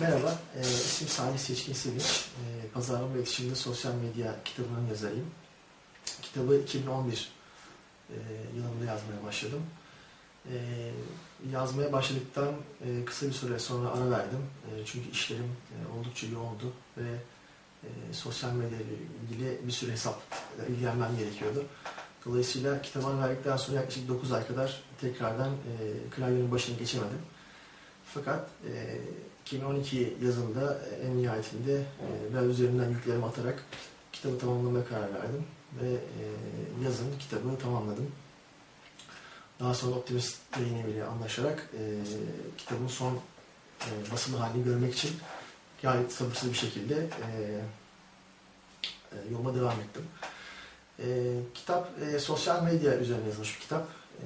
Merhaba, e, isim Salih Seçkin Sevinç. E, Pazarlama ve İletişimde Sosyal Medya kitabının yazarıyım. Kitabı 2011 e, yılında yazmaya başladım. E, yazmaya başladıktan e, kısa bir süre sonra ara verdim. E, çünkü işlerim e, oldukça yoğundu ve e, sosyal medya ile ilgili bir sürü hesapla ilgilenmem gerekiyordu. Dolayısıyla kitabı ara verdikten sonra yaklaşık 9 ay kadar tekrardan e, klavyenin başına geçemedim. Fakat e, 2012 yazında e, en nihayetinde e, ben üzerinden yüklerimi atarak kitabı tamamlamaya karar verdim ve e, yazın kitabı tamamladım. Daha sonra Optimist yayın eviyle anlaşarak e, kitabın son e, basılı halini görmek için gayet sabırsız bir şekilde e, e, yoluma devam ettim. E, kitap e, sosyal medya üzerine yazılmış bir kitap. E,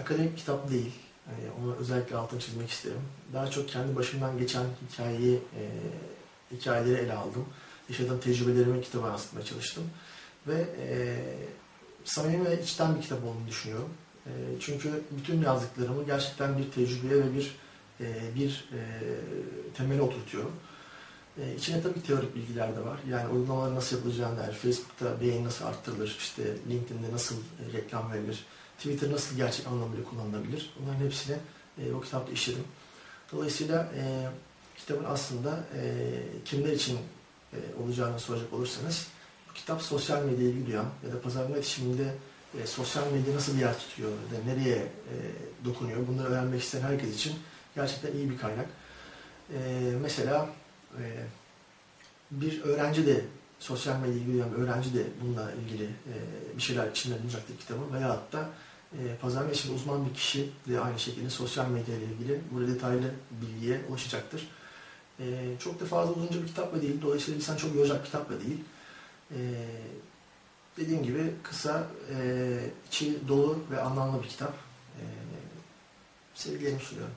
akademik kitap değil. E, onu özellikle altını çizmek isterim. Daha çok kendi başımdan geçen hikayeyi, e, hikayeleri ele aldım. Yaşadığım tecrübelerimi kitaba yansıtmaya çalıştım. Ve e, samimi ve içten bir kitap olduğunu düşünüyorum. E, çünkü bütün yazdıklarımı gerçekten bir tecrübeye ve bir e, bir e, temele oturtuyorum. E, içine tabii teorik bilgiler de var. Yani uygulamalar nasıl yapılacağını dair, Facebook'ta beğeni nasıl arttırılır, işte LinkedIn'de nasıl reklam verilir, Twitter nasıl gerçek anlamıyla kullanılabilir. Bunların hepsini e, o kitapta işledim. Dolayısıyla e, kitabın aslında e, kimler için e, olacağını soracak olursanız bu kitap sosyal medyaya ilgi duyan ya da pazarlama iletişiminde e, sosyal medya nasıl bir yer tutuyor ya da nereye e, dokunuyor bunları öğrenmek isteyen herkes için gerçekten iyi bir kaynak. E, mesela e, bir öğrenci de sosyal medya ilgi duyan bir öğrenci de bununla ilgili e, bir şeyler içinde bulacaktır kitabın veyahut da pazarlama için uzman bir kişi de aynı şekilde sosyal medya ile ilgili burada detaylı bilgiye ulaşacaktır. E, çok da fazla uzunca bir kitap da değil. Dolayısıyla insan çok yoracak bir kitap da değil. E, dediğim gibi kısa, e, içi dolu ve anlamlı bir kitap. Sevgilerimi sunuyorum.